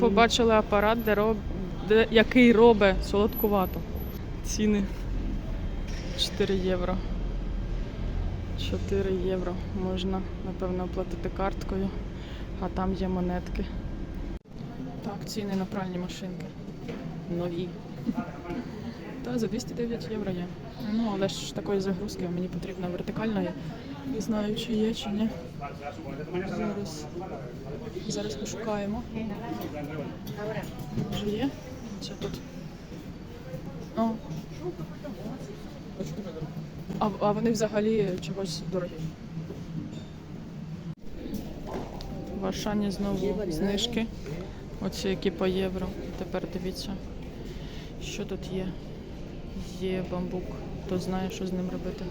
Побачили апарат, де роб... де... який робить солодкувато. Ціни 4 євро. 4 євро можна, напевно, оплатити карткою, а там є монетки. Так, ціни на пральні машинки. Нові. Та за 209 євро є. Ну, але ж такої загрузки мені потрібна вертикальна. Не знаю, чи є, чи ні. Зараз, зараз пошукаємо. Може є? Чи тут? О. А, а вони взагалі чогось дорогі. В Ашані знову знижки. Оці які по євро. Тепер дивіться, що тут є. Є бамбук. Хто знає, що з ним робити.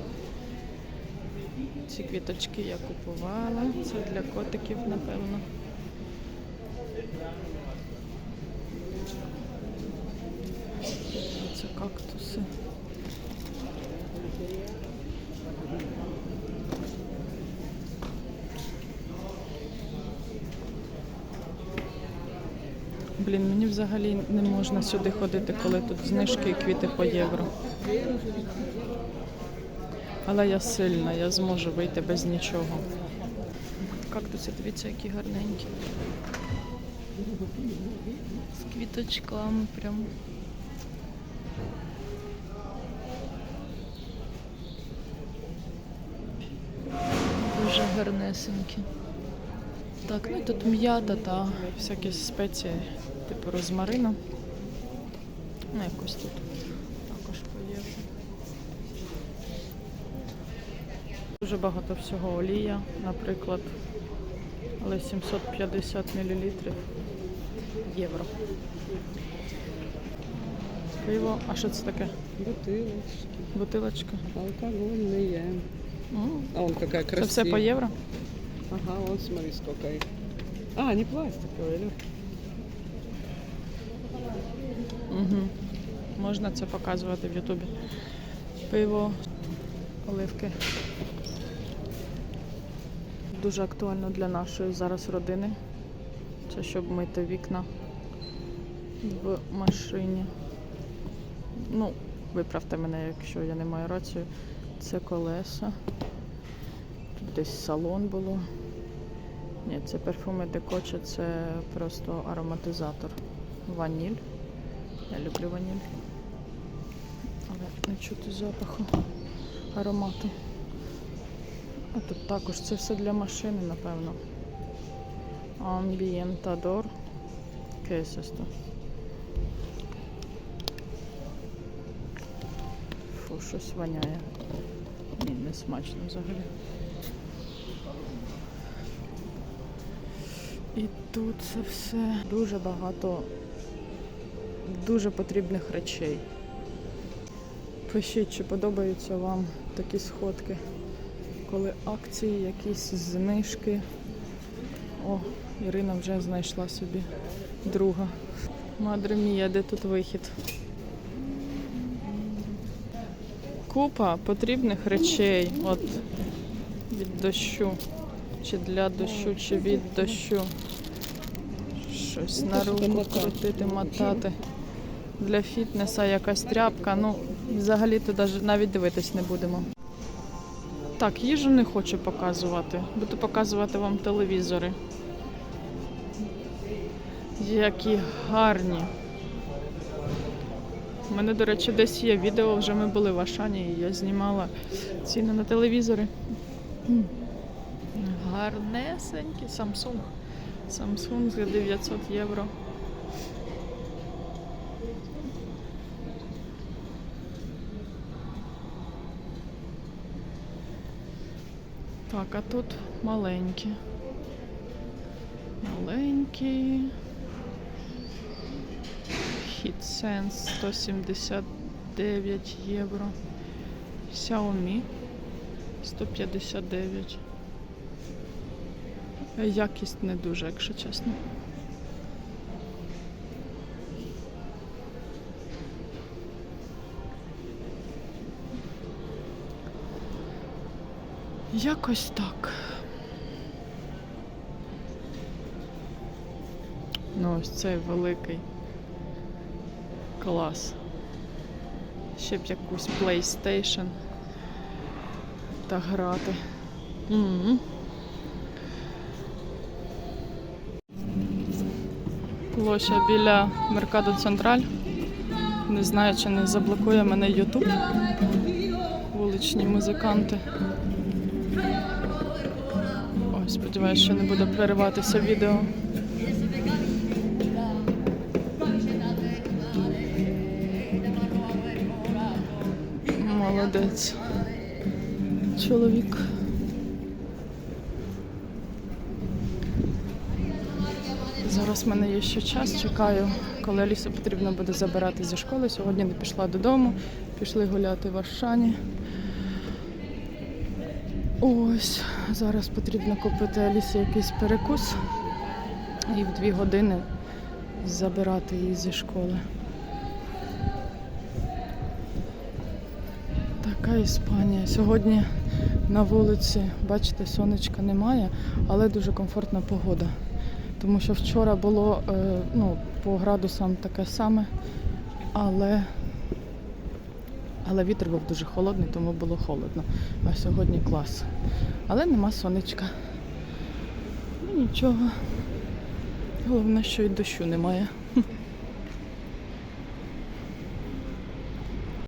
Ці квіточки я купувала. Це для котиків, напевно. Це кактуси. Блін, мені взагалі не можна сюди ходити, коли тут знижки і квіти по євро. Але я сильна, я зможу вийти без нічого. Кактуси, дивіться, які гарненькі. З квіточками прям. Дуже гарнесенькі. Так, ну і тут м'ята та всякі спеції, типу розмарину. Ну, якось тут також по євро. Дуже багато всього олія, наприклад, але 750 мл євро. Пиво, а що це таке? Бутылочки. Бутилочка. Алкогольные. М, А он какая Це красивая. все по євро? Ага, вот смотри, сколько их. А, не пластиковые, Лёх. Угу. Можна це показувати в Ютубі. Пиво, оливки. Дуже актуально для нашої зараз родини. Це щоб мити вікна в машині. Ну, виправте мене, якщо я не маю рацію. Це колеса. Тут десь салон було. Ні, це парфуми декоче, це просто ароматизатор. Ваніль. Я люблю ваніль. Але не чути запаху аромату. А тут також це все для машини, напевно. ¿Qué es? Фу, щось воняє. Ні, не смачно взагалі. І тут це все дуже багато дуже потрібних речей. Пишіть, чи подобаються вам такі сходки, коли акції, якісь знижки. О, Ірина вже знайшла собі друга. Мадре мія, де тут вихід? Купа потрібних речей. От від дощу. Чи для дощу, чи від дощу. Щось на руку крутити, мотати. Для фітнеса якась тряпка. Ну, взагалі то навіть дивитись не будемо. Так, їжу не хочу показувати. Буду показувати вам телевізори. Які гарні. У мене, до речі, десь є відео, вже ми були в Ашані, і я знімала ціни на телевізори. Гарнесенькі Samsung. Samsung за 900 євро. Так, а тут маленькі. Маленькі. HitSense 179 євро. Xiaomi 159. Якість не дуже, якщо чесно. Якось так. Ну, ось цей великий. Клас. Ще б якусь PlayStation та грати. М. Площа біля Меркадо Централь. Не знаю, чи не заблокує мене YouTube. Вуличні музиканти. Ой, сподіваюся, що не буде перериватися відео. Молодець. Чоловік. Зараз в мене є ще час, чекаю, коли Алісу потрібно буде забирати зі школи. Сьогодні не пішла додому, пішли гуляти в Аршані. Ось, зараз потрібно купити Алісі якийсь перекус і в дві години забирати її зі школи. Така Іспанія. Сьогодні на вулиці, бачите, сонечка немає, але дуже комфортна погода. Тому що вчора було е, ну, по градусам таке саме, але, але вітер був дуже холодний, тому було холодно. А сьогодні клас. Але нема сонечка. Ну, нічого. Головне, що і дощу немає.